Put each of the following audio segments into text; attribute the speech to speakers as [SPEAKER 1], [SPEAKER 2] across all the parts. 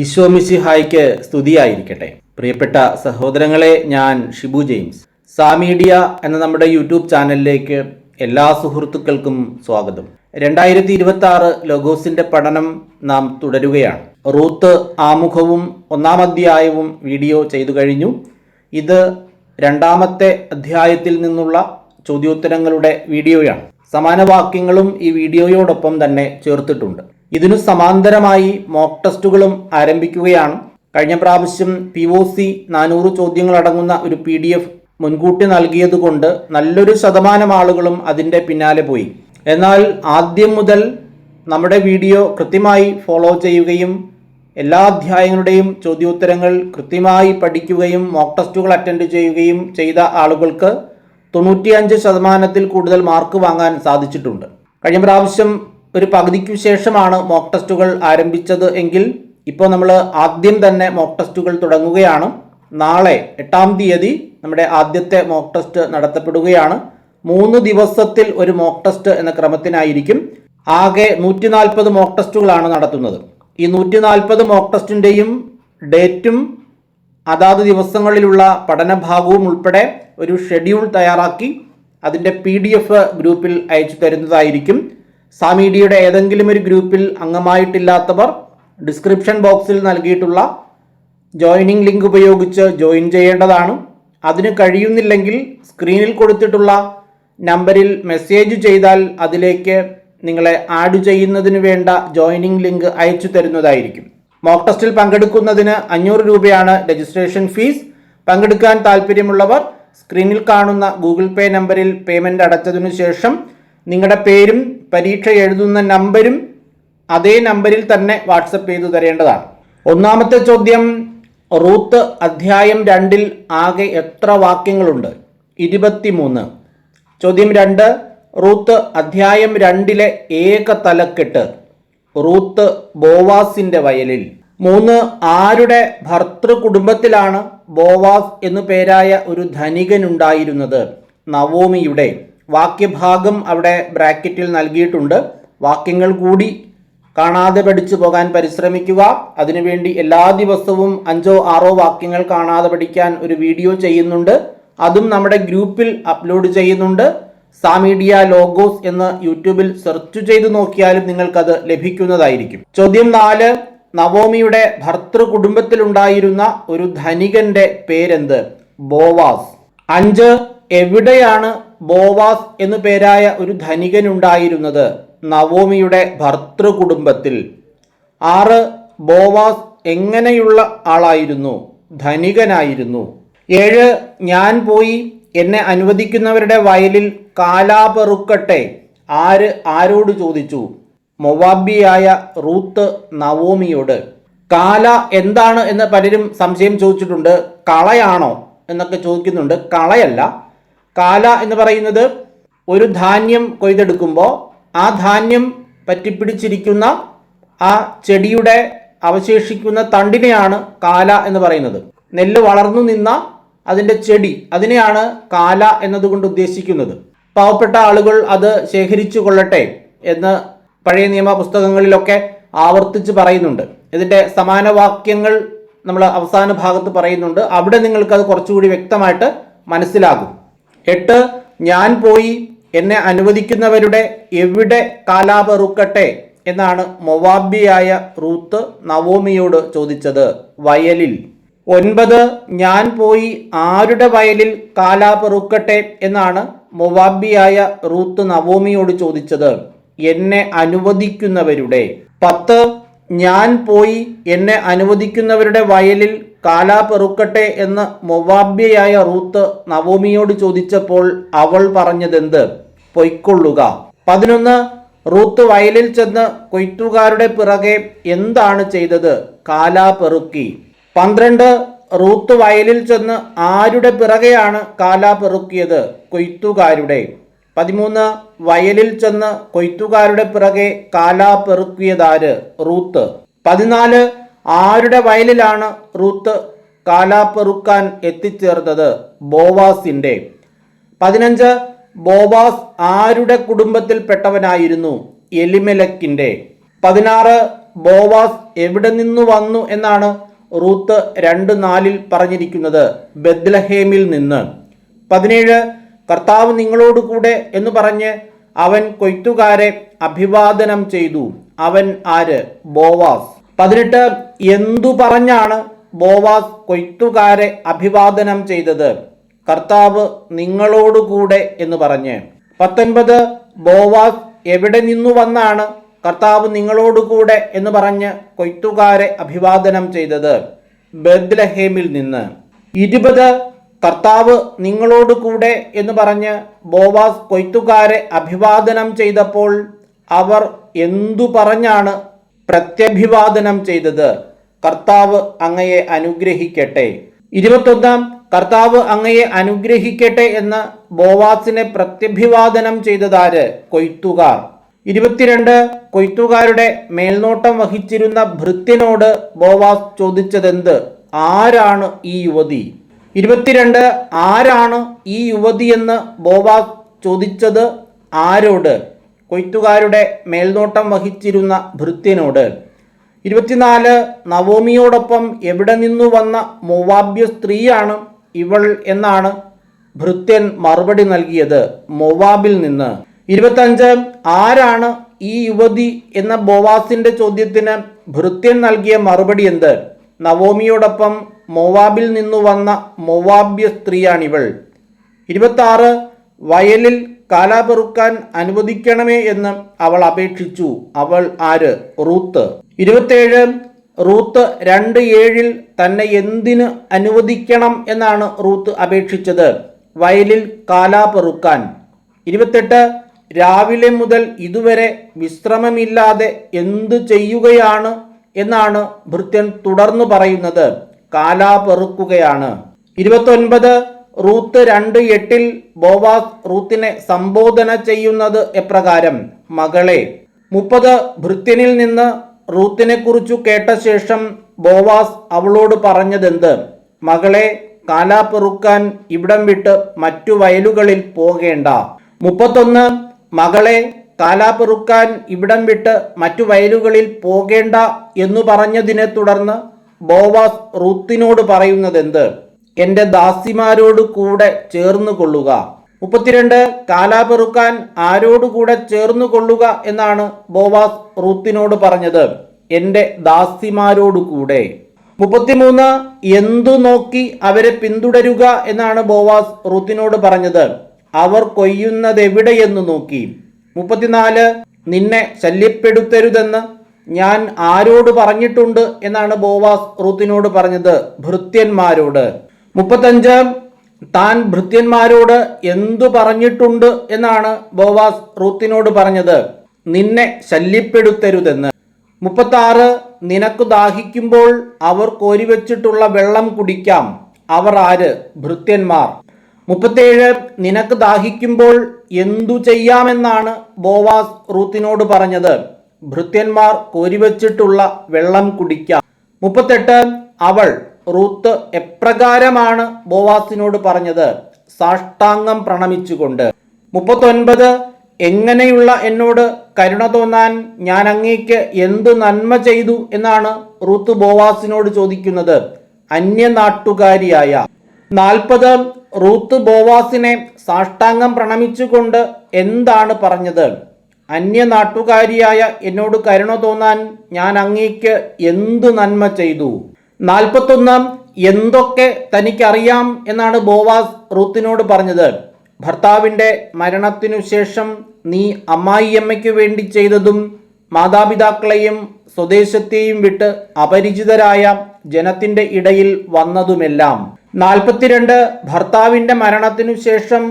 [SPEAKER 1] ഈശോമിശിഹായ്ക്ക് സ്തുതിയായിരിക്കട്ടെ. പ്രിയപ്പെട്ട സഹോദരങ്ങളെ ഞാൻ ഷിബു ജെയിംസ്. സാമീഡിയ എന്ന നമ്മുടെ യൂട്യൂബ് ചാനലിലേക്ക് എല്ലാ സുഹൃത്തുക്കൾക്കും സ്വാഗതം. രണ്ടായിരത്തി ഇരുപത്തി ആറ് ലോഗോസിന്റെ പഠനം നാം തുടരുകയാണ്. റൂത്ത് ആമുഖവും ഒന്നാം അധ്യായവും വീഡിയോ ചെയ്തു കഴിഞ്ഞു. ഇത് രണ്ടാമത്തെ അധ്യായത്തിൽ നിന്നുള്ള ചോദ്യോത്തരങ്ങളുടെ വീഡിയോയാണ്. സമാന വാക്യങ്ങളും ഈ വീഡിയോയോടൊപ്പം തന്നെ ചേർത്തിട്ടുണ്ട്. ഇതിനു സമാന്തരമായി മോക്ക് ടെസ്റ്റുകളും ആരംഭിക്കുകയാണ്. കഴിഞ്ഞ പ്രാവശ്യം പി ഒ സി നാനൂറ് ചോദ്യങ്ങളടങ്ങുന്ന ഒരു പി ഡി എഫ് മുൻകൂട്ടി നൽകിയതുകൊണ്ട് നല്ലൊരു ശതമാനം ആളുകളും അതിന്റെ പിന്നാലെ പോയി. എന്നാൽ ആദ്യം മുതൽ നമ്മുടെ വീഡിയോ കൃത്യമായി ഫോളോ ചെയ്യുകയും എല്ലാ അധ്യായങ്ങളുടെയും ചോദ്യോത്തരങ്ങൾ കൃത്യമായി പഠിക്കുകയും മോക്ക് ടെസ്റ്റുകൾ അറ്റൻഡ് ചെയ്യുകയും ചെയ്ത ആളുകൾക്ക് തൊണ്ണൂറ്റിയഞ്ച് ശതമാനത്തിൽ കൂടുതൽ മാർക്ക് വാങ്ങാൻ സാധിച്ചിട്ടുണ്ട്. കഴിഞ്ഞ പ്രാവശ്യം ഒരു പകുതിക്കു ശേഷമാണ് മോക്ക് ടെസ്റ്റുകൾ ആരംഭിച്ചത് എങ്കിൽ ഇപ്പോൾ നമ്മൾ ആദ്യം തന്നെ മോക്ക് ടെസ്റ്റുകൾ തുടങ്ങുകയാണ്. നാളെ എട്ടാം തീയതി നമ്മുടെ ആദ്യത്തെ മോക്ക് ടെസ്റ്റ് നടത്തപ്പെടുകയാണ്. മൂന്ന് ദിവസത്തിൽ ഒരു മോക്ക് ടെസ്റ്റ് എന്ന ക്രമത്തിനായിരിക്കും. ആകെ നൂറ്റി നാൽപ്പത് മോക്ക് ടെസ്റ്റുകളാണ് നടത്തുന്നത്. ഈ നൂറ്റി നാൽപ്പത് മോക്ക് ടെസ്റ്റിന്റെയും ഡേറ്റും അതാത് ദിവസങ്ങളിലുള്ള പഠനഭാഗവും ഉൾപ്പെടെ ഒരു ഷെഡ്യൂൾ തയ്യാറാക്കി അതിന്റെ പി ഗ്രൂപ്പിൽ അയച്ചു തരുന്നതായിരിക്കും. സാമീഡിയയുടെ ഏതെങ്കിലും ഒരു ഗ്രൂപ്പിൽ അംഗമായിട്ടില്ലാത്തവർ ഡിസ്ക്രിപ്ഷൻ ബോക്സിൽ നൽകിയിട്ടുള്ള ജോയിനിങ് ലിങ്ക് ഉപയോഗിച്ച് ജോയിൻ ചെയ്യേണ്ടതാണ്. അതിന് കഴിയുന്നില്ലെങ്കിൽ സ്ക്രീനിൽ കൊടുത്തിട്ടുള്ള നമ്പറിൽ മെസ്സേജ് ചെയ്താൽ അതിലേക്ക് നിങ്ങളെ ആഡ് ചെയ്യുന്നതിന് വേണ്ട ജോയിനിങ് ലിങ്ക് അയച്ചു തരുന്നതായിരിക്കും. മോക്ക് ടെസ്റ്റിൽ പങ്കെടുക്കുന്നതിന് അഞ്ഞൂറ് രൂപയാണ് രജിസ്ട്രേഷൻ ഫീസ്. പങ്കെടുക്കാൻ താല്പര്യമുള്ളവർ സ്ക്രീനിൽ കാണുന്ന ഗൂഗിൾ പേ നമ്പറിൽ പേയ്മെന്റ് അടച്ചതിനു ശേഷം നിങ്ങളുടെ പേരും പരീക്ഷ എഴുതുന്ന നമ്പരും അതേ നമ്പറിൽ തന്നെ വാട്സപ്പ് ചെയ്തു തരേണ്ടതാണ്. ഒന്നാമത്തെ ചോദ്യം റൂത്ത് അധ്യായം രണ്ടിൽ ആകെ എത്ര വാക്യങ്ങളുണ്ട്? ഇരുപത്തിമൂന്ന്. ചോദ്യം രണ്ട് റൂത്ത് അധ്യായം രണ്ടിലെ ഏക തലക്കെട്ട് റൂത്ത് ബോവാസിന്റെ വയലിൽ. മൂന്ന് ആരുടെ ഭർത്തൃ കുടുംബത്തിലാണ് ബോവാസ് എന്നു പേരായ ഒരു ധനികനുണ്ടായിരുന്നത്? നവോമിയുടെ. വാക്യഭാഗം അവിടെ ബ്രാക്കറ്റിൽ നൽകിയിട്ടുണ്ട്. വാക്യങ്ങൾ കൂടി കാണാതെ പഠിച്ചു പോകാൻ പരിശ്രമിക്കുക. അതിനുവേണ്ടി എല്ലാ ദിവസവും അഞ്ചോ ആറോ വാക്യങ്ങൾ കാണാതെ പഠിക്കാൻ ഒരു വീഡിയോ ചെയ്യുന്നുണ്ട്. അതും നമ്മുടെ ഗ്രൂപ്പിൽ അപ്ലോഡ് ചെയ്യുന്നുണ്ട്. സാമീഡിയ ലോഗോസ് എന്ന് യൂട്യൂബിൽ സെർച്ച് ചെയ്ത് നോക്കിയാലും നിങ്ങൾക്കത് ലഭിക്കുന്നതായിരിക്കും. ചോദ്യം നാല് നവോമിയുടെ ഭർത്തൃ കുടുംബത്തിലുണ്ടായിരുന്ന ഒരു ധനികന്റെ പേരെന്ത്? ബോവാസ്. അഞ്ച് എവിടെയാണ് ബോവാസ് എന്നു പേരായ ഒരു ധനികനുണ്ടായിരുന്നത് നവോമിയുടെ ഭർത്തൃ കുടുംബത്തിൽ ആറ് ബോവാസ് എങ്ങനെയുള്ള ആളായിരുന്നു? ധനികനായിരുന്നു. ഏഴ് ഞാൻ പോയി എന്നെ അനുവദിക്കുന്നവരുടെ വയലിൽ കാലാപെറുക്കട്ടെ. ആര് ആരോട് ചോദിച്ചു? മൊവാബിയായ റൂത്ത് നവോമിയോട്. കാല എന്താണ് എന്ന് പലരും സംശയം ചോദിച്ചിട്ടുണ്ട്. കളയാണോ എന്നൊക്കെ ചോദിക്കുന്നുണ്ട്. കളയല്ല. കാല എന്ന് പറയുന്നത് ഒരു ധാന്യം കൊയ്തെടുക്കുമ്പോൾ ആ ധാന്യം പറ്റിപ്പിടിച്ചിരിക്കുന്ന ആ ചെടിയുടെ അവശേഷിക്കുന്ന തണ്ടിനെയാണ് കാല എന്ന് പറയുന്നത്. നെല്ല് വളർന്നു നിന്ന അതിന്റെ ചെടി അതിനെയാണ് കാല എന്നതുകൊണ്ട് ഉദ്ദേശിക്കുന്നത്. പാവപ്പെട്ട ആളുകൾ അത് ശേഖരിച്ചു കൊള്ളട്ടെ എന്ന് പഴയ നിയമ പുസ്തകങ്ങളിലൊക്കെ ആവർത്തിച്ച് പറയുന്നുണ്ട്. ഇതിന്റെ സമാന വാക്യങ്ങൾ നമ്മൾ അവസാന ഭാഗത്ത് പറയുന്നുണ്ട്. അവിടെ നിങ്ങൾക്കത് കുറച്ചുകൂടി വ്യക്തമായിട്ട് മനസ്സിലാകും. എട്ട് ഞാൻ പോയി എന്നെ അനുവദിക്കുന്നവരുടെ എവിടെ കാലാപെറുക്കട്ടെ എന്നാണ് മൊവാബിയായ റൂത്ത് നവോമിയോട് ചോദിച്ചത്. വയലിൽ. ഒൻപത് ഞാൻ പോയി ആരുടെ വയലിൽ കാലാപെറുക്കട്ടെ എന്നാണ് മൊവാബിയായ റൂത്ത് നവോമിയോട് ചോദിച്ചത്. എന്നെ അനുവദിക്കുന്നവരുടെ. പത്ത് ഞാൻ പോയി എന്നെ അനുവദിക്കുന്നവരുടെ വയലിൽ കാലാപെറുക്കട്ടെ എന്ന് മൊവാബ്യയായ റൂത്ത് നവോമിയോട് ചോദിച്ചപ്പോൾ അവൾ പറഞ്ഞതെന്ത്? പൊയ്ക്കൊള്ളുക. പതിനൊന്ന് റൂത്ത് വയലിൽ ചെന്ന് കൊയ്ത്തുകാരുടെ പിറകെ എന്താണ് ചെയ്തത്? കാലാ പെറുക്കി പന്ത്രണ്ട് റൂത്ത് വയലിൽ ചെന്ന് ആരുടെ പിറകെയാണ് കാലാ പെറുക്കിയത് കൊയ്ത്തുകാരുടെ. പതിമൂന്ന് വയലിൽ ചെന്ന് കൊയ്ത്തുകാരുടെ പിറകെ കാലാ പെറുക്കിയതാര് റൂത്ത്. പതിനാല് ആരുടെ വയലിലാണ് റൂത്ത് കാലാപ്പെറുക്കാൻ എത്തിച്ചേർന്നത് ബോവാസിന്റെ. പതിനഞ്ച് ബോവാസ് ആരുടെ കുടുംബത്തിൽപ്പെട്ടവനായിരുന്നു? എലിമെലക്കിന്റെ. പതിനാറ് ബോവാസ് എവിടെ നിന്ന് വന്നു എന്നാണ് റൂത്ത് രണ്ട് നാലിൽ പറഞ്ഞിരിക്കുന്നത് ബദ്ലഹേമിൽ നിന്ന്. പതിനേഴ് കർത്താവ് നിങ്ങളോട് കൂടെ എന്ന് പറഞ്ഞ് അവൻ കൊയ്ത്തുകാരെ അഭിവാദനം ചെയ്തു. അവൻ ആര്? ബോവാസ്. പതിനെട്ട് എന്തു പറഞ്ഞാണ് ബോവാസ് കൊയ്ത്തുകാരെ അഭിവാദനം ചെയ്തത്? കർത്താവ് നിങ്ങളോടുകൂടെ എന്ന് പറഞ്ഞ്. പത്തൊൻപത് ബോവാസ് എവിടെ നിന്നു വന്നാണ് കർത്താവ് നിങ്ങളോടുകൂടെ എന്ന് പറഞ്ഞ് കൊയ്ത്തുകാരെ അഭിവാദനം ചെയ്തത്? ബദ്ലഹേമിൽ നിന്ന്. ഇരുപത് കർത്താവ് നിങ്ങളോടുകൂടെ എന്ന് പറഞ്ഞ് ബോവാസ് കൊയ്ത്തുകാരെ അഭിവാദനം ചെയ്തപ്പോൾ അവർ എന്തു പറഞ്ഞാണ് പ്രത്യഭിവാദനം ചെയ്തത്. കർത്താവ് അങ്ങയെ അനുഗ്രഹിക്കട്ടെ. ഇരുപത്തൊന്നാം കർത്താവ് അങ്ങയെ അനുഗ്രഹിക്കട്ടെ എന്ന് ബോവാസിനെ പ്രത്യഭിവാദനം ചെയ്തതാര്? കൊയ്ത്തുകാർ. ഇരുപത്തിരണ്ട് കൊയ്ത്തുകാരുടെ മേൽനോട്ടം വഹിച്ചിരുന്ന ഭൃത്യനോട് ബോവാസ് ചോദിച്ചതെന്ത്? ആരാണ് ഈ യുവതി? ഇരുപത്തിരണ്ട് ആരാണ് ഈ യുവതി എന്ന് ബോവാസ് ചോദിച്ചത് ആരോട്? കൊയ്ത്തുകാരുടെ മേൽനോട്ടം വഹിച്ചിരുന്ന ഭൃത്യനോട് ഇരുപത്തിനാല് നവോമിയോടൊപ്പം എവിടെ നിന്നു വന്ന മൊവാബ്യ സ്ത്രീയാണ് ഇവൾ എന്നാണ് ഭൃത്യൻ മറുപടി നൽകിയത് മൊവാബിൽ നിന്ന്. ഇരുപത്തഞ്ച് ആരാണ് ഈ യുവതി എന്ന ബോവാസിന്റെ ചോദ്യത്തിന് ഭൃത്യൻ നൽകിയ മറുപടി എന്ത്? നവോമിയോടൊപ്പം മൊവാബിൽ നിന്നു വന്ന മൊവാബ്യ സ്ത്രീയാണിവൾ. ഇരുപത്തി ആറ് വയലിൽ കാലാപെറുക്കാൻ അനുവദിക്കണമേ എന്ന് അവൾ അപേക്ഷിച്ചു. അവൾ ആര്? റൂത്ത്. ഇരുപത്തേഴ് റൂത്ത് രണ്ട് ഏഴിൽ തന്നെ എന്തിന് അനുവദിക്കണം എന്നാണ് റൂത്ത് അപേക്ഷിച്ചത്. വയലിൽ കാലാപെറുക്കാൻ. ഇരുപത്തെട്ട് രാവിലെ മുതൽ ഇതുവരെ വിശ്രമമില്ലാതെ എന്തു ചെയ്യുകയാണ് എന്നാണ് ഭൃത്യൻ തുടർന്നു പറയുന്നത്. കാലാപെറുക്കുകയാണ്. ഇരുപത്തൊൻപത് റൂത്ത് രണ്ട് എട്ടിൽ ബോവാസ് റൂത്തിനെ സംബോധന ചെയ്യുന്നത് എപ്രകാരം? മകളെ മുപ്പത് ഭൃത്യനിൽ നിന്ന് റൂത്തിനെ കുറിച്ചു കേട്ട ശേഷം ബോവാസ് അവളോട് പറഞ്ഞതെന്ത്? മകളെ കാലാ പെറുക്കാൻ ഇവിടം വിട്ട് മറ്റു വയലുകളിൽ പോകേണ്ട. മുപ്പത്തൊന്ന് മകളെ കാലാ പെറുക്കാൻ ഇവിടം വിട്ട് മറ്റു വയലുകളിൽ പോകേണ്ട എന്നു പറഞ്ഞതിനെ തുടർന്ന് ബോവാസ് റൂത്തിനോട് പറയുന്നതെന്ത്? എന്റെ ദാസിമാരോട് കൂടെ ചേർന്നു കൊള്ളുക. മുപ്പത്തിരണ്ട് കാലാപെറുക്കാൻ ആരോടുകൂടെ ചേർന്നു കൊള്ളുക എന്നാണ് ബോവാസ് റൂത്തിനോട് പറഞ്ഞത്. എന്റെ ദാസിമാരോടുകൂടെ മുപ്പത്തിമൂന്ന് എന്തു നോക്കി അവരെ പിന്തുടരുക എന്നാണ് ബോവാസ് റൂത്തിനോട് പറഞ്ഞത്. അവർ കൊയ്യുന്നതെവിടെയെന്ന് നോക്കി. മുപ്പത്തിനാല് നിന്നെ ശല്യപ്പെടുത്തരുതെന്ന് ഞാൻ ആരോട് പറഞ്ഞിട്ടുണ്ട് എന്നാണ് ബോവാസ് റൂത്തിനോട് പറഞ്ഞത് ഭൃത്യന്മാരോട്. മുപ്പത്തഞ്ച് താൻ ഭൃത്യന്മാരോട് എന്തു പറഞ്ഞിട്ടുണ്ട് എന്നാണ് ബോവാസ് റൂത്തിനോട് പറഞ്ഞത്. നിന്നെ ശല്യപ്പെടുത്തരുതെന്ന്. മുപ്പത്താറ് നിനക്ക് ദാഹിക്കുമ്പോൾ അവർ കോരിവെച്ചിട്ടുള്ള വെള്ളം കുടിക്കാം. അവർ ആര്? ഭൃത്യന്മാർ. മുപ്പത്തേഴ് നിനക്ക് ദാഹിക്കുമ്പോൾ എന്തു ചെയ്യാമെന്നാണ് ബോവാസ് റൂത്തിനോട് പറഞ്ഞത്. ഭൃത്യന്മാർ കോരിവെച്ചിട്ടുള്ള വെള്ളം കുടിക്കാം. മുപ്പത്തെട്ട് അവൾ റൂത്ത് എപ്രകാരമാണ് ബോവാസിനോട് പറഞ്ഞത്? സാഷ്ടാംഗം പ്രണമിച്ചുകൊണ്ട്. മുപ്പത്തൊൻപത് എങ്ങനെയുള്ള എന്നോട് കരുണ തോന്നാൻ ഞാൻ അങ്ങേക്ക് എന്തു നന്മ ചെയ്തു എന്നാണ് റൂത്ത് ബോവാസിനോട് ചോദിക്കുന്നത്. അന്യനാട്ടുകാരിയായ. നാൽപ്പത് റൂത്ത് ബോവാസിനെ സാഷ്ടാംഗം പ്രണമിച്ചുകൊണ്ട് എന്താണ് പറഞ്ഞത്? അന്യനാട്ടുകാരിയായ എന്നോട് കരുണ തോന്നാൻ ഞാൻ അങ്ങേക്ക് എന്തു നന്മ ചെയ്തു? നാൽപ്പത്തൊന്ന് എന്തൊക്കെ തനിക്കറിയാം എന്നാണ് ബോവാസ് റൂത്തിനോട് പറഞ്ഞത്. ഭർത്താവിന്റെ മരണത്തിനു ശേഷം നീ അമ്മായിയമ്മയ്ക്ക് വേണ്ടി ചെയ്തതും മാതാപിതാക്കളെയും സ്വദേശത്തെയും വിട്ട് അപരിചിതരായ ജനത്തിന്റെ ഇടയിൽ വന്നതുമെല്ലാം. നാൽപ്പത്തിരണ്ട് ഭർത്താവിന്റെ മരണത്തിനു ശേഷം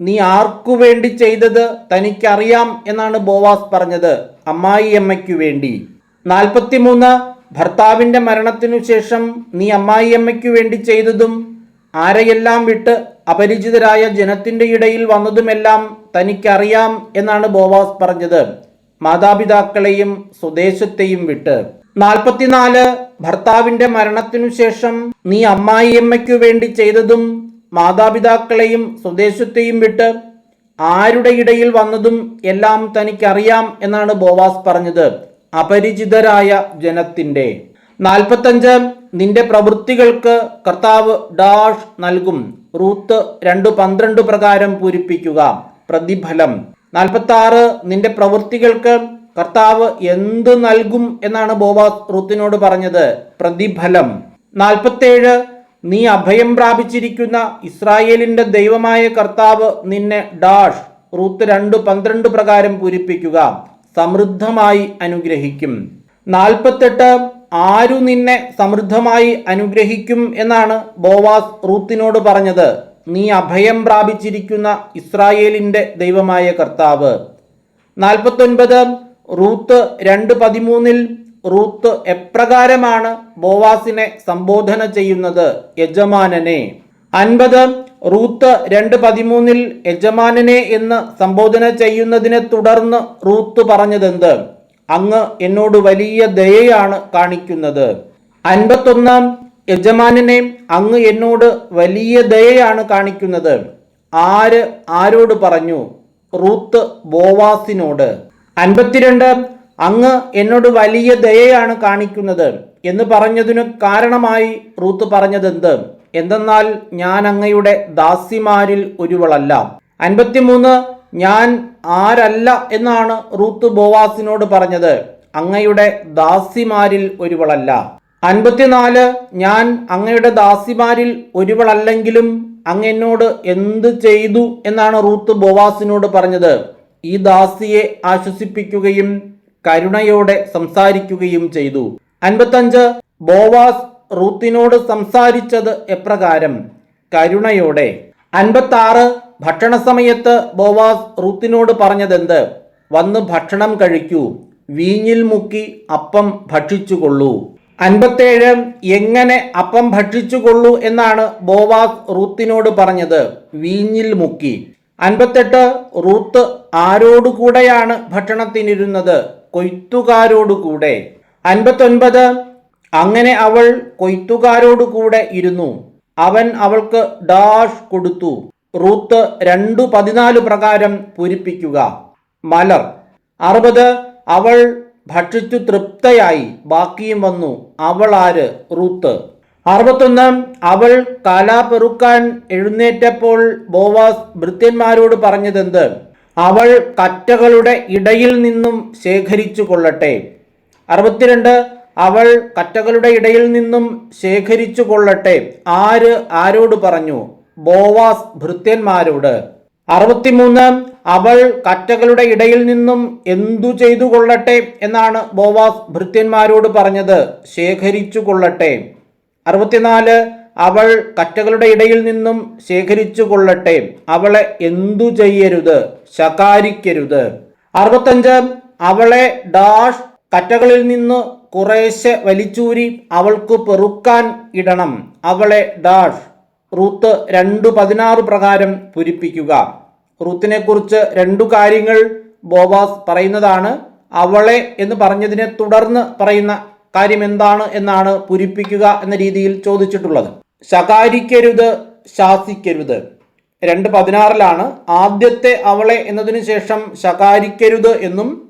[SPEAKER 1] നീ ആർക്കു വേണ്ടി ചെയ്തത് തനിക്കറിയാം എന്നാണ് ബോവാസ് പറഞ്ഞത് അമ്മായിയമ്മയ്ക്കു വേണ്ടി. നാൽപ്പത്തിമൂന്ന് ഭർത്താവിന്റെ മരണത്തിനു ശേഷം നീ അമ്മായിയമ്മയ്ക്കു വേണ്ടി ചെയ്തതും ആരെയെല്ലാം വിട്ട് അപരിചിതരായ ജനത്തിന്റെ ഇടയിൽ വന്നതുമെല്ലാം തനിക്കറിയാം എന്നാണ് ബോവാസ് പറഞ്ഞത്. മാതാപിതാക്കളെയും സ്വദേശത്തെയും വിട്ട്. നാൽപ്പത്തിനാല് ഭർത്താവിന്റെ മരണത്തിനു ശേഷം നീ അമ്മായിയമ്മയ്ക്കു വേണ്ടി ചെയ്തതും മാതാപിതാക്കളെയും സ്വദേശത്തെയും വിട്ട് ആരുടെ ഇടയിൽ വന്നതും എല്ലാം തനിക്കറിയാം എന്നാണ് ബോവാസ് പറഞ്ഞത്. അപരിചിതരായ ജനത്തിന്റെ. നാൽപ്പത്തഞ്ച് നിന്റെ പ്രവൃത്തികൾക്ക് കർത്താവ് ഡാഷ് നൽകും. റൂത്ത് രണ്ട് പന്ത്രണ്ട് പ്രകാരം പൂരിപ്പിക്കുക. പ്രതിഫലം. നാൽപ്പത്തി ആറ് നിന്റെ പ്രവൃത്തികൾക്ക് കർത്താവ് എന്ത് നൽകും എന്നാണ് ബോബാസ് റൂത്തിനോട് പറഞ്ഞത്. പ്രതിഫലം. നാൽപ്പത്തേഴ് നീ അഭയം പ്രാപിച്ചിരിക്കുന്ന ഇസ്രായേലിന്റെ ദൈവമായ കർത്താവ് നിന്നെ ഡാഷ് റൂത്ത് രണ്ട് പന്ത്രണ്ട് പ്രകാരം പൂരിപ്പിക്കുക. സമൃദ്ധമായി അനുഗ്രഹിക്കും. നാൽപ്പത്തെട്ട് ആരു നിന്നെ സമൃദ്ധമായി അനുഗ്രഹിക്കും എന്നാണ് ബോവാസ് റൂത്തിനോട് പറഞ്ഞത്. നീ അഭയം പ്രാപിച്ചിരിക്കുന്ന ഇസ്രായേലിന്റെ ദൈവമായ കർത്താവ്. നാൽപ്പത്തൊൻപത് റൂത്ത് രണ്ട് പതിമൂന്നിൽ റൂത്ത് എപ്രകാരമാണ് ബോവാസിനെ സംബോധന ചെയ്യുന്നത് യജമാനനെ. അൻപത് റൂത്ത് രണ്ട് പതിമൂന്നിൽ യജമാനനെ എന്ന് സംബോധന ചെയ്യുന്നതിനെ തുടർന്ന് റൂത്ത് പറഞ്ഞതെന്ത്? അങ്ങ് എന്നോട് വലിയ ദയയാണ് കാണിക്കുന്നത്. അൻപത്തൊന്നാം യജമാനനെ അങ്ങ് എന്നോട് വലിയ ദയയാണ് കാണിക്കുന്നത്. ആര് ആരോട് പറഞ്ഞു? റൂത്ത് ബോവാസിനോട്. അൻപത്തിരണ്ട് അങ്ങ് എന്നോട് വലിയ ദയയാണ് കാണിക്കുന്നത് എന്ന് പറഞ്ഞതിനു കാരണമായി റൂത്ത് പറഞ്ഞതെന്ത്? എന്തെന്നാൽ ഞാൻ അങ്ങയുടെ ദാസിമാരിൽ ഒരുവളല്ല. അൻപത്തിമൂന്ന് ഞാൻ ആരല്ല എന്നാണ് റൂത്ത് ബോവാസിനോട് പറഞ്ഞത്. അങ്ങയുടെ ദാസിമാരിൽ ഒരുവളല്ല. അൻപത്തിനാല് ഞാൻ അങ്ങയുടെ ദാസിമാരിൽ ഒരുവളല്ലെങ്കിലും അങ്ങ് എന്നോട് എന്ത് ചെയ്തു എന്നാണ് റൂത്ത് ബോവാസിനോട് പറഞ്ഞത്. ഈ ദാസിയെ ആശ്വസിപ്പിക്കുകയും കരുണയോടെ സംസാരിക്കുകയും ചെയ്തു. അൻപത്തഞ്ച് ബോവാസ് റൂത്തിനോട് സംസാരിച്ചത് എപ്രകാരം? കരുണയോടെ. അൻപത്താറ് ഭക്ഷണ സമയത്ത് ബോവാസ് റൂത്തിനോട് പറഞ്ഞതെന്ത്? വന്ന് ഭക്ഷണം കഴിക്കൂ. വീഞ്ഞിൽ മുക്കി അപ്പം ഭക്ഷിച്ചുകൊള്ളൂ. അൻപത്തേഴ് എങ്ങനെ അപ്പം ഭക്ഷിച്ചുകൊള്ളൂ എന്നാണ് ബോവാസ് റൂത്തിനോട് പറഞ്ഞത്. വീഞ്ഞിൽ മുക്കി. അൻപത്തെട്ട് റൂത്ത് ആരോടുകൂടെയാണ് ഭക്ഷണത്തിനിരുന്നത്? കൊയ്ത്തുകാരോടുകൂടെ. അൻപത്തൊൻപത് അങ്ങനെ അവൾ കൊയ്ത്തുകാരോടുകൂടെ ഇരുന്നു. അവൻ അവൾക്ക് ഡാഷ് കൊടുത്തു. റൂത്ത് രണ്ടു പതിനാല് പ്രകാരം പൂരിപ്പിക്കുക. മലർ. അറുപത്. അവൾ ഭക്ഷിച്ചു തൃപ്തയായി. ബാക്കിയും വന്നു. അവൾ ആര്? റൂത്ത്. അറുപത്തൊന്ന്. അവൾ കല പെറുക്കാൻ എഴുന്നേറ്റപ്പോൾ ബോവാസ് ഭൃത്യന്മാരോട് പറഞ്ഞതെന്ത്? അവൾ കറ്റകളുടെ ഇടയിൽ നിന്നും ശേഖരിച്ചു കൊള്ളട്ടെ. അറുപത്തിരണ്ട്. അവൾ കറ്റകളുടെ ഇടയിൽ നിന്നും ശേഖരിച്ചു കൊള്ളട്ടെ. ആര് ആരോട് പറഞ്ഞു? ബോവാസ് ഭൃത്യന്മാരോട്. അറുപത്തിമൂന്ന് അവൾ കറ്റകളുടെ ഇടയിൽ നിന്നും എന്തു ചെയ്തു കൊള്ളട്ടെ എന്നാണ് ബോവാസ് ഭൃത്യന്മാരോട് പറഞ്ഞത്. ശേഖരിച്ചു കൊള്ളട്ടെ. അറുപത്തിനാല് അവൾ കറ്റകളുടെ ഇടയിൽ നിന്നും ശേഖരിച്ചു കൊള്ളട്ടെ. അവളെ എന്തു ചെയ്യരുത്? ശകാരിക്കരുത്. അറുപത്തഞ്ച് അവളെ ഡാഷ് കറ്റകളിൽ നിന്ന് കുറേശ്ശെ വലിച്ചൂരി അവൾക്ക് പെറുക്കാൻ ഇടണം. അവളെ ഡാഷ് റൂത്ത് രണ്ടു പതിനാറ് പ്രകാരം പൂരിപ്പിക്കുക. റൂത്തിനെ കുറിച്ച് രണ്ടു കാര്യങ്ങൾ ബോവാസ് പറയുന്നതാണ്. അവളെ എന്ന് പറഞ്ഞതിനെ തുടർന്ന് പറയുന്ന കാര്യം എന്താണ് എന്നാണ് പൂരിപ്പിക്കുക എന്ന രീതിയിൽ ചോദിച്ചിട്ടുള്ളത്. ശകാരിക്കരുത് ശാസിക്കരുത്. രണ്ട് പതിനാറിലാണ് ആദ്യത്തെ അവളെ എന്നതിനു ശേഷം ശകാരിക്കരുത് എന്നും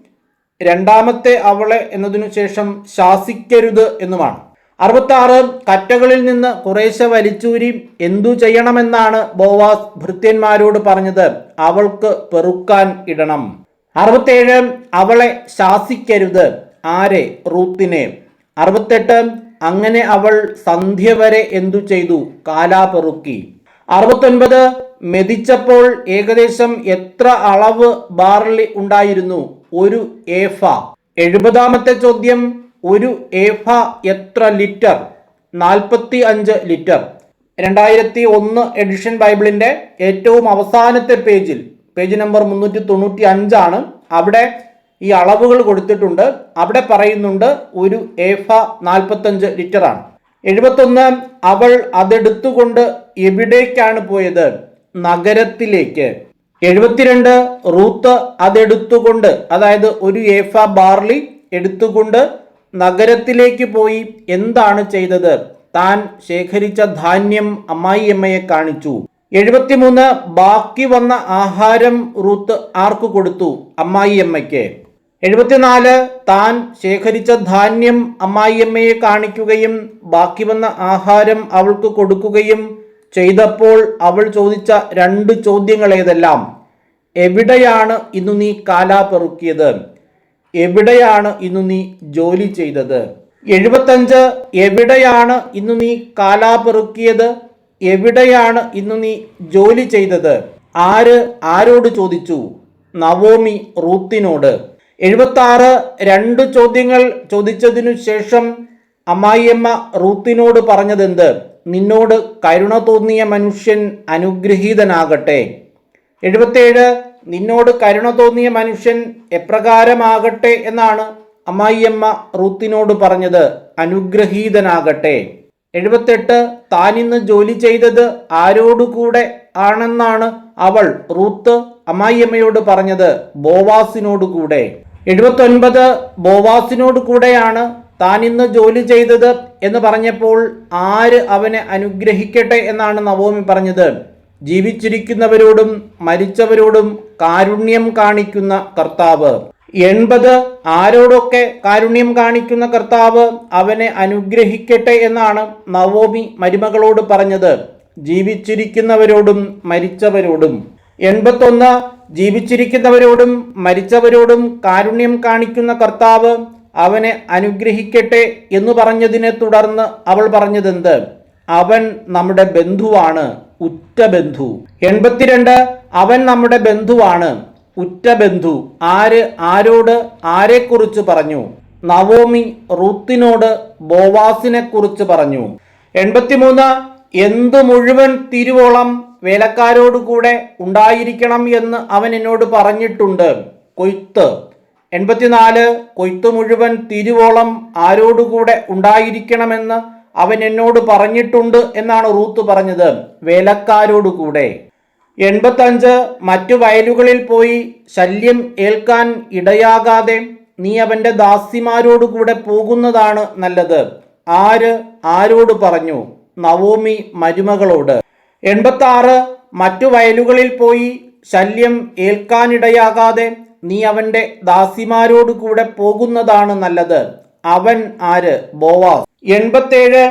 [SPEAKER 1] രണ്ടാമത്തെ അവളെ എന്നതിനു ശേഷം ശാസിക്കരുത് എന്നുമാണ്. അറുപത്തി ആറ് കറ്റകളിൽ നിന്ന് കുറേശ്ശെ വലിച്ചൂരി എന്തു ചെയ്യണമെന്നാണ് ബോവാസ് ഭൃത്യന്മാരോട് പറഞ്ഞത്. അവൾക്ക് പെറുക്കാൻ ഇടണം. അറുപത്തേഴ് അവളെ ശാസിക്കരുത്. ആരെ? റൂത്തിനെ. അറുപത്തെട്ട് അങ്ങനെ അവൾ സന്ധ്യ വരെ എന്തു ചെയ്തു? കാലാ പെറുക്കി. അറുപത്തൊൻപത് മെതിച്ചപ്പോൾ ഏകദേശം എത്ര അളവ് ബാർലി ഉണ്ടായിരുന്നു? ഒരു ഏഫ. എഴുപതാമത്തെ ചോദ്യം ഒരു ഏഫ എത്ര ലിറ്റർ? നാൽപ്പത്തി അഞ്ച് ലിറ്റർ. രണ്ടായിരത്തി ഒന്ന് എഡിഷൻ ബൈബിളിന്റെ ഏറ്റവും അവസാനത്തെ പേജിൽ പേജ് നമ്പർ മുന്നൂറ്റി തൊണ്ണൂറ്റി അഞ്ചാണ് അവിടെ ഈ അളവുകൾ കൊടുത്തിട്ടുണ്ട്. അവിടെ പറയുന്നുണ്ട് ഒരു ഏഫ നാൽപ്പത്തഞ്ച് ലിറ്ററാണ്. എഴുപത്തൊന്ന് അവൾ അതെടുത്തുകൊണ്ട് എവിടേക്കാണ് പോയത്? നഗരത്തിലേക്ക്. എഴുപത്തിരണ്ട് റൂത്ത് അതെടുത്തുകൊണ്ട് അതായത് ഒരു ഏഫ ബാർലി എടുത്തുകൊണ്ട് നഗരത്തിലേക്ക് പോയി എന്താണ് ചെയ്തത്? താൻ ശേഖരിച്ച ധാന്യം അമ്മായിയമ്മയെ കാണിച്ചു. എഴുപത്തിമൂന്ന് ബാക്കി വന്ന ആഹാരം റൂത്ത് ആർക്ക് കൊടുത്തു? അമ്മായിയമ്മയ്ക്ക് എഴുപത്തിനാല് താൻ ശേഖരിച്ച ധാന്യം അമ്മായിയമ്മയെ കാണിക്കുകയും ബാക്കി വന്ന ആഹാരം അവൾക്ക് കൊടുക്കുകയും ചെയ്തപ്പോൾ അവൾ ചോദിച്ച രണ്ട് ചോദ്യങ്ങൾ ഏതെല്ലാം എവിടെയാണ് ഇന്നു നീ കാലാ പെറുക്കിയത്? എവിടെയാണ് ഇന്നു നീ ജോലി ചെയ്തത്? എഴുപത്തഞ്ച് എവിടെയാണ് ഇന്നു നീ കാലാ പെറുക്കിയത്? എവിടെയാണ് ഇന്നു നീ ജോലി ചെയ്തത്? ആര് ആരോട് ചോദിച്ചു? നവോമി റൂത്തിനോട്. എഴുപത്തി ആറ് രണ്ട് ചോദ്യങ്ങൾ ചോദിച്ചതിനു ശേഷം അമ്മായിയമ്മ റൂത്തിനോട് പറഞ്ഞതെന്ത്? നിന്നോട് കരുണ തോന്നിയ മനുഷ്യൻ അനുഗ്രഹീതനാകട്ടെ. എഴുപത്തേഴ് നിന്നോട് കരുണ തോന്നിയ മനുഷ്യൻ എപ്രകാരമാകട്ടെ എന്നാണ് അമ്മായിയമ്മ റൂത്തിനോട് പറഞ്ഞത്. അനുഗ്രഹീതനാകട്ടെ. എഴുപത്തെട്ട് താനിന്ന് ജോലി ചെയ്തത് ആരോടുകൂടെ ആണെന്നാണ് അവൾ റൂത്ത് അമ്മായിയമ്മയോട് പറഞ്ഞത്. ബോവാസിനോട് കൂടെ എഴുപത്തൊൻപത് ബോവാസിനോട് കൂടെയാണ് താൻ ഇന്ന് ജോലി ചെയ്തത് എന്ന് പറഞ്ഞപ്പോൾ ആര് അവനെ അനുഗ്രഹിക്കട്ടെ എന്നാണ് നവോമി പറഞ്ഞത്. ജീവിച്ചിരിക്കുന്നവരോടും മരിച്ചവരോടും കാരുണ്യം കാണിക്കുന്ന കർത്താവ്. എൺപത് ആരോടൊക്കെ കാരുണ്യം കാണിക്കുന്ന കർത്താവ് അവനെ അനുഗ്രഹിക്കട്ടെ എന്നാണ് നവോമി മരുമകളോട് പറഞ്ഞത്. ജീവിച്ചിരിക്കുന്നവരോടും മരിച്ചവരോടും. എൺപത്തൊന്ന് ജീവിച്ചിരിക്കുന്നവരോടും മരിച്ചവരോടും കാരുണ്യം കാണിക്കുന്ന കർത്താവ് അവനെ അനുഗ്രഹിക്കട്ടെ എന്ന് പറഞ്ഞതിനെ തുടർന്ന് അവൾ പറഞ്ഞതെന്ത്? അവൻ നമ്മുടെ ബന്ധുവാണ് ഉറ്റ ബന്ധു. എൺപത്തിരണ്ട് അവൻ നമ്മുടെ ബന്ധുവാണ് ഉറ്റ ബന്ധു. ആര് ആരോട് ആരെക്കുറിച്ച് പറഞ്ഞു? നവോമി റൂത്തിനോട് ബോവാസിനെ കുറിച്ച് പറഞ്ഞു. എൺപത്തിമൂന്ന് എന്ത് മുഴുവൻ തിരുവോളം വേലക്കാരോട് കൂടെ ഉണ്ടായിരിക്കണം എന്ന് അവൻ എന്നോട് പറഞ്ഞിട്ടുണ്ട്. കൊയ്ത്ത്. എൺപത്തിനാല് കൊയ്ത്ത് മുഴുവൻ തിരുവോളം ആരോടുകൂടെ ഉണ്ടായിരിക്കണമെന്ന് അവൻ എന്നോട് പറഞ്ഞിട്ടുണ്ട് എന്നാണ് റൂത്ത് പറഞ്ഞത്. വേലക്കാരോടുകൂടെ. എൺപത്തഞ്ച് മറ്റു വയലുകളിൽ പോയി ശല്യം ഏൽക്കാൻ ഇടയാകാതെ നീ അവന്റെ ദാസിമാരോടുകൂടെ പോകുന്നതാണ് നല്ലത്. ആര് ആരോട് പറഞ്ഞു? നവോമി മരുമകളോട്. എൺപത്തി ആറ് മറ്റു വയലുകളിൽ പോയി ശല്യം ഏൽക്കാനിടയാകാതെ നീ അവന്റെ ദാസിമാരോട് കൂടെ പോകുന്നതാണ് നല്ലത്. അവൻ ആര്? ബോവാസ്. എൺപത്തേഴ്.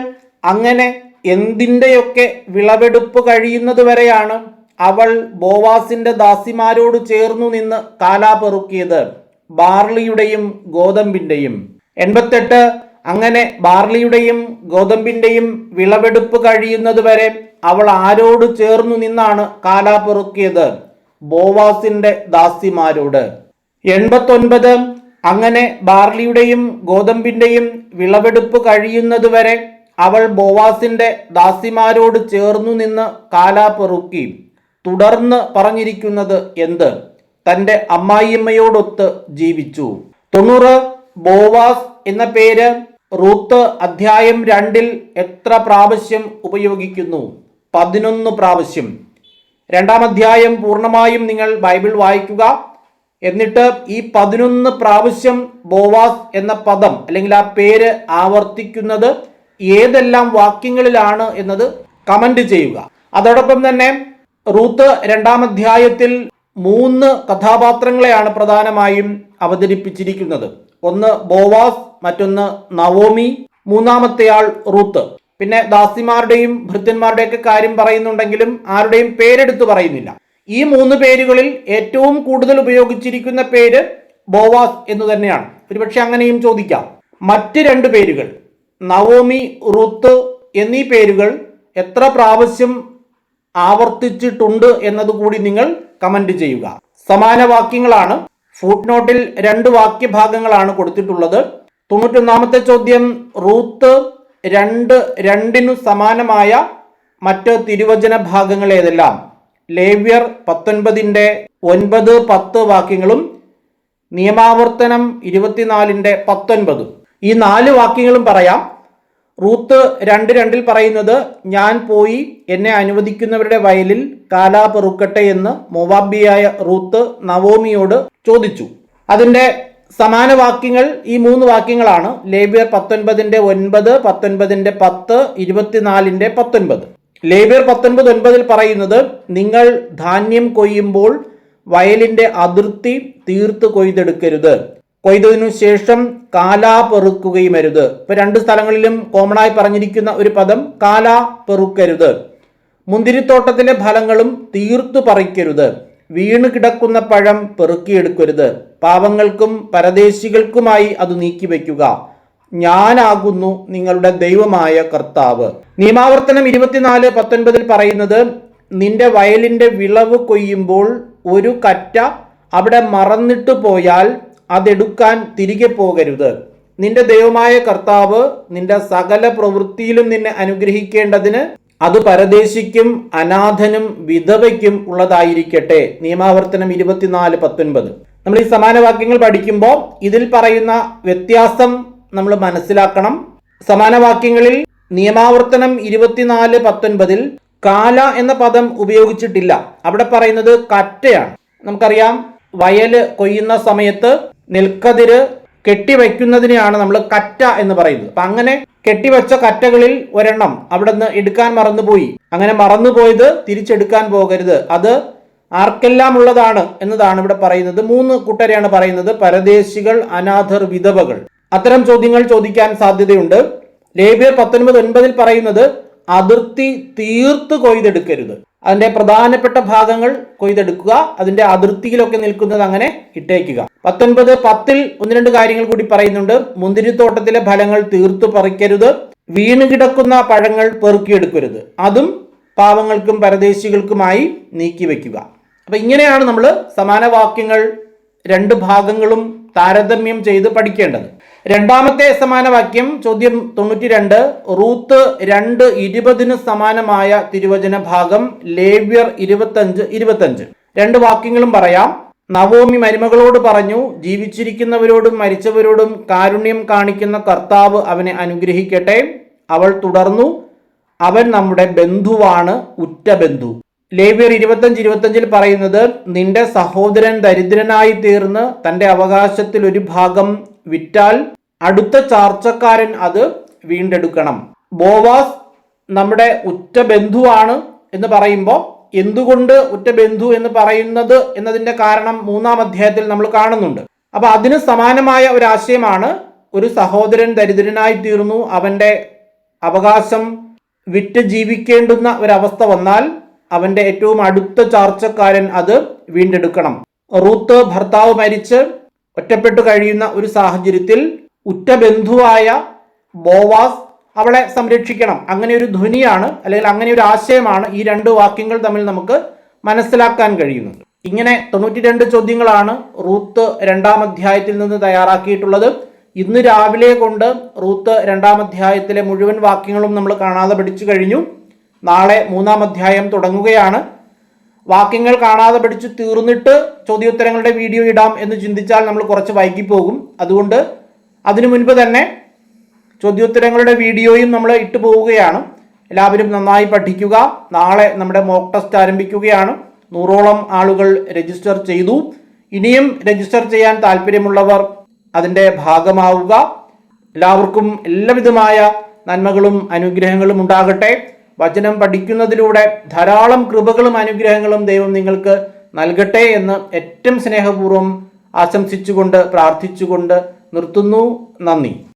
[SPEAKER 1] അങ്ങനെ എന്തിന്റെയൊക്കെ വിളവെടുപ്പ് കഴിയുന്നത് വരെയാണ് അവൾ ബോവാസിന്റെ ദാസിമാരോട് ചേർന്നു നിന്ന് കാലാ പെറുക്കിയത്. ബാർലിയുടെയും ഗോതമ്പിന്റെയും. എൺപത്തെട്ട്. അങ്ങനെ ബാർലിയുടെയും ഗോതമ്പിന്റെയും വിളവെടുപ്പ് കഴിയുന്നത് വരെ അവൾ ആരോട് ചേർന്നു നിന്നാണ് കാലാ പെറുക്കിയത്. ബോവാസിന്റെ ദാസിമാരോട്. എൺപത്തൊൻപത് അങ്ങനെ ബാർലിയുടെയും ഗോതമ്പിന്റെയും വിളവെടുപ്പ് കഴിയുന്നതുവരെ അവൾ ബോവാസിന്റെ ദാസിമാരോട് ചേർന്നു നിന്ന് കാലാ പെറുക്കി തുടർന്ന് പറഞ്ഞിരിക്കുന്നത് എന്ത്? തന്റെ അമ്മായിയമ്മയോടൊത്ത് ജീവിച്ചു. തൊണ്ണൂറ് ബോവാസ് എന്ന പേര് റൂത്ത് അധ്യായം രണ്ടിൽ എത്ര പ്രാവശ്യം ഉപയോഗിക്കുന്നു? പതിനൊന്ന് പ്രാവശ്യം. രണ്ടാം അധ്യായം പൂർണമായും നിങ്ങൾ ബൈബിൾ വായിക്കുക. എന്നിട്ട് ഈ പതിനൊന്ന് പ്രാവശ്യം ബോവാസ് എന്ന പദം അല്ലെങ്കിൽ ആ പേര് ആവർത്തിക്കുന്നത് ഏതെല്ലാം വാക്യങ്ങളിലാണ് എന്നത് കമന്റ് ചെയ്യുക. അതോടൊപ്പം തന്നെ റൂത്ത് രണ്ടാം അധ്യായത്തിൽ മൂന്ന് കഥാപാത്രങ്ങളെയാണ് പ്രധാനമായും അവതരിപ്പിച്ചിരിക്കുന്നത്. ഒന്ന് ബോവാസ് മറ്റൊന്ന് നവോമി മൂന്നാമത്തെയാൾ റൂത്ത്. പിന്നെ ദാസിമാരുടെയും ഭൃത്യന്മാരുടെയൊക്കെ കാര്യം പറയുന്നുണ്ടെങ്കിലും ആരുടെയും പേരെടുത്ത് പറയുന്നില്ല. ഈ മൂന്ന് പേരുകളിൽ ഏറ്റവും കൂടുതൽ ഉപയോഗിച്ചിരിക്കുന്ന പേര് ബോവാസ് എന്ന് തന്നെയാണ്. ഒരുപക്ഷെ അങ്ങനെയും ചോദിക്കാം. മറ്റ് രണ്ട് പേരുകൾ നവോമി റുത്ത് എന്നീ പേരുകൾ എത്ര പ്രാവശ്യം ആവർത്തിച്ചിട്ടുണ്ട് എന്നതുകൂടി നിങ്ങൾ കമന്റ് ചെയ്യുക. സമാന വാക്യങ്ങളാണ്. ഫുട് നോട്ടിൽ രണ്ട് വാക്യഭാഗങ്ങളാണ് കൊടുത്തിട്ടുള്ളത്. തൊണ്ണൂറ്റൊന്നാമത്തെ ചോദ്യം റൂത്ത് രണ്ട് രണ്ടിനു സമാനമായ മറ്റ് തിരുവചന ഭാഗങ്ങൾ ഏതെല്ലാം? ലേവ്യർ പത്തൊൻപതിന്റെ ഒൻപത് പത്ത് വാക്യങ്ങളും നിയമാവർത്തനം ഇരുപത്തിനാലിന്റെ പത്തൊൻപതും. ഈ നാല് വാക്യങ്ങളും പറയാം. റൂത്ത് രണ്ട് രണ്ടിൽ പറയുന്നത് ഞാൻ പോയി എന്നെ അനുവദിക്കുന്നവരുടെ വയലിൽ കാലാ പെറുക്കട്ടെ എന്ന് മൊവാബിയായ റൂത്ത് നവോമിയോട് ചോദിച്ചു. അതിന്റെ സമാന വാക്യങ്ങൾ ഈ മൂന്ന് വാക്യങ്ങളാണ്. ലേബിയർ പത്തൊൻപതിന്റെ ഒൻപത് പത്തൊൻപതിന്റെ പത്ത് ഇരുപത്തിനാലിന്റെ പത്തൊൻപത്. ലേബിയർ പത്തൊൻപത് ഒൻപതിൽ പറയുന്നത് നിങ്ങൾ ധാന്യം കൊയ്യുമ്പോൾ വയലിന്റെ അതിർത്തി തീർത്ത് കൊയ്തെടുക്കരുത്. കൊയ്തതിനു ശേഷം കാലാ പെറുക്കുകയുമരുത് ഇപ്പൊ രണ്ട് സ്ഥലങ്ങളിലും കോമൺ ആയി പറഞ്ഞിരിക്കുന്ന ഒരു പദം കാലാ പെറുക്കരുത്. മുന്തിരിത്തോട്ടത്തിലെ ഫലങ്ങളും തീർത്തു പറിക്കരുത്. വീണ് കിടക്കുന്ന പഴം പെറുക്കിയെടുക്കരുത്. പാവങ്ങൾക്കും പരദേശികൾക്കുമായി അത് നീക്കിവെക്കുക ഞാനാകുന്നു നിങ്ങളുടെ ദൈവമായ കർത്താവ്. നിയമാവർത്തനം ഇരുപത്തിനാല് പത്തൊൻപതിൽ പറയുന്നത് നിന്റെ വയലിന്റെ വിളവ് കൊയ്യുമ്പോൾ ഒരു കറ്റ അവിടെ മറന്നിട്ട് പോയാൽ അതെടുക്കാൻ തിരികെ പോകരുത്. നിന്റെ ദൈവമായ കർത്താവ് നിന്റെ സകല പ്രവൃത്തിയിലും നിന്നെ അനുഗ്രഹിക്കേണ്ടതിന് അത് പരദേശിക്കും അനാഥനും വിധവയ്ക്കും ഉള്ളതായിരിക്കട്ടെ. നിയമാവർത്തനം ഇരുപത്തിനാല് പത്തൊൻപത്. നമ്മൾ ഈ സമാന വാക്യങ്ങൾ പഠിക്കുമ്പോൾ ഇതിൽ പറയുന്ന വ്യത്യാസം നമ്മൾ മനസ്സിലാക്കണം. സമാന വാക്യങ്ങളിൽ നിയമാവർത്തനം ഇരുപത്തിനാല് പത്തൊൻപതിൽ കാല എന്ന പദം ഉപയോഗിച്ചിട്ടില്ല. അവിടെ പറയുന്നത് കറ്റയാണ്. നമുക്കറിയാം വയൽ കൊയ്യുന്ന സമയത്ത് നെൽക്കതിര് കെട്ടിവെക്കുന്നതിനെയാണ് നമ്മൾ കറ്റ എന്ന് പറയുന്നത്. അപ്പൊ അങ്ങനെ കെട്ടിവെച്ച കറ്റകളിൽ ഒരെണ്ണം അവിടെ നിന്ന് എടുക്കാൻ മറന്നുപോയി. അങ്ങനെ മറന്നുപോയത് തിരിച്ചെടുക്കാൻ പോകരുത്. അത് ആർക്കെല്ലാം ഉള്ളതാണ് എന്നതാണ് ഇവിടെ പറയുന്നത്. മൂന്ന് കൂട്ടരെയാണ് പറയുന്നത്. പരദേശികൾ അനാഥർ വിധവകൾ. അത്തരം ചോദ്യങ്ങൾ ചോദിക്കാൻ സാധ്യതയുണ്ട്. ലേബിയർ പത്തൊൻപത് ഒൻപതിൽ പറയുന്നത് അതിർത്തി തീർത്ത് കൊയ്തെടുക്കരുത്. അതിന്റെ പ്രധാനപ്പെട്ട ഭാഗങ്ങൾ കൊയ്തെടുക്കുക അതിന്റെ അതിർത്തിയിലൊക്കെ നിൽക്കുന്നത് അങ്ങനെ ഇട്ടേക്കുക. പത്തൊൻപത് പത്തിൽ ഒന്ന് രണ്ട് കാര്യങ്ങൾ കൂടി പറയുന്നുണ്ട്. മുന്തിരിത്തോട്ടത്തിലെ ഫലങ്ങൾ തീർത്തു പറിക്കരുത്. വീണ് കിടക്കുന്ന പഴങ്ങൾ പെറുക്കിയെടുക്കരുത്. അതും പാവങ്ങൾക്കും പരദേശികൾക്കുമായി നീക്കി വെക്കുക അപ്പൊ ഇങ്ങനെയാണ് നമ്മൾ സമാന വാക്യങ്ങൾ രണ്ട് ഭാഗങ്ങളും താരതമ്യം ചെയ്ത് പഠിക്കേണ്ടത്. രണ്ടാമത്തെ സമാന വാക്യം ചോദ്യം തൊണ്ണൂറ്റി രണ്ട് റൂത്ത് രണ്ട് ഇരുപതിന് സമാനമായ തിരുവചന ഭാഗം ലേവ്യർ ഇരുപത്തഞ്ച് ഇരുപത്തഞ്ച്. രണ്ട് വാക്യങ്ങളും പറയാം. നവോമി മരുമകളോട് പറഞ്ഞു ജീവിച്ചിരിക്കുന്നവരോടും മരിച്ചവരോടും കാരുണ്യം കാണിക്കുന്ന കർത്താവ് അവനെ അനുഗ്രഹിക്കട്ടെ. അവൾ തുടർന്നു അവൻ നമ്മുടെ ബന്ധുവാണ് ഉറ്റ ബന്ധു. ലേവ്യർ ഇരുപത്തഞ്ച് ഇരുപത്തഞ്ചിൽ പറയുന്നത് നിന്റെ സഹോദരൻ ദരിദ്രനായി തീർന്ന് തന്റെ അവകാശത്തിൽ ഒരു ഭാഗം വിറ്റാൽ അടുത്ത ചാർച്ചക്കാരൻ അത് വീണ്ടെടുക്കണം. ബോവാസ് നമ്മുടെ ഉറ്റ ബന്ധുവാണ് എന്ന് പറയുമ്പോൾ എന്തുകൊണ്ട് ഉറ്റ ബന്ധു എന്ന് പറയുന്നത് എന്നതിന്റെ കാരണം മൂന്നാം അധ്യായത്തിൽ നമ്മൾ കാണുന്നുണ്ട്. അപ്പൊ അതിന് സമാനമായ ഒരു ആശയമാണ് ഒരു സഹോദരൻ ദരിദ്രനായി തീർന്നു അവന്റെ അവകാശം വിറ്റ് ജീവിക്കേണ്ടുന്ന ഒരവസ്ഥ വന്നാൽ അവന്റെ ഏറ്റവും അടുത്ത ചാർച്ചക്കാരൻ അത് വീണ്ടെടുക്കണം. റൂത്ത് ഭർത്താവ് മരിച്ച് ഒറ്റപ്പെട്ടു കഴിയുന്ന ഒരു സാഹചര്യത്തിൽ ഉറ്റ ബന്ധുവായ ബോവാസ് അവളെ സംരക്ഷിക്കണം. അങ്ങനെ ഒരു ധ്വനിയാണ് അല്ലെങ്കിൽ അങ്ങനെ ഒരു ആശയമാണ് ഈ രണ്ട് വാക്യങ്ങൾ തമ്മിൽ നമുക്ക് മനസ്സിലാക്കാൻ കഴിയുന്നത്. ഇങ്ങനെ തൊണ്ണൂറ്റി രണ്ട് ചോദ്യങ്ങളാണ് റൂത്ത് രണ്ടാം അധ്യായത്തിൽ നിന്ന് തയ്യാറാക്കിയിട്ടുള്ളത്. ഇന്ന് രാവിലെ കൊണ്ട് റൂത്ത് രണ്ടാം അധ്യായത്തിലെ മുഴുവൻ വാക്യങ്ങളും നമ്മൾ കാണാതെ പഠിച്ചു കഴിഞ്ഞു. നാളെ മൂന്നാം അധ്യായം തുടങ്ങുകയാണ്. വാക്യങ്ങൾ കാണാതെ പഠിച്ചു തീർന്നിട്ട് ചോദ്യോത്തരങ്ങളുടെ വീഡിയോ ഇടാം എന്ന് ചിന്തിച്ചാൽ നമ്മൾ കുറച്ച് വൈകിപ്പോകും. അതുകൊണ്ട് അതിനു മുൻപ് തന്നെ ചോദ്യോത്തരങ്ങളുടെ വീഡിയോയും നമ്മൾ ഇട്ടു പോവുകയാണ്. എല്ലാവരും നന്നായി പഠിക്കുക. നാളെ നമ്മുടെ മോക്ക് ടെസ്റ്റ് ആരംഭിക്കുകയാണ്. നൂറോളം ആളുകൾ രജിസ്റ്റർ ചെയ്തു. ഇനിയും രജിസ്റ്റർ ചെയ്യാൻ താല്പര്യമുള്ളവർ അതിന്റെ ഭാഗമാവുക. എല്ലാവർക്കും എല്ലാവിധമായ നന്മകളും അനുഗ്രഹങ്ങളും ഉണ്ടാകട്ടെ. വചനം പഠിക്കുന്നതിലൂടെ ധാരാളം കൃപകളും അനുഗ്രഹങ്ങളും ദൈവം നിങ്ങൾക്ക് നൽകട്ടെ എന്ന് ഏറ്റവും സ്നേഹപൂർവം ആശംസിച്ചുകൊണ്ട് പ്രാർത്ഥിച്ചുകൊണ്ട് നിർത്തുന്നു. നന്ദി.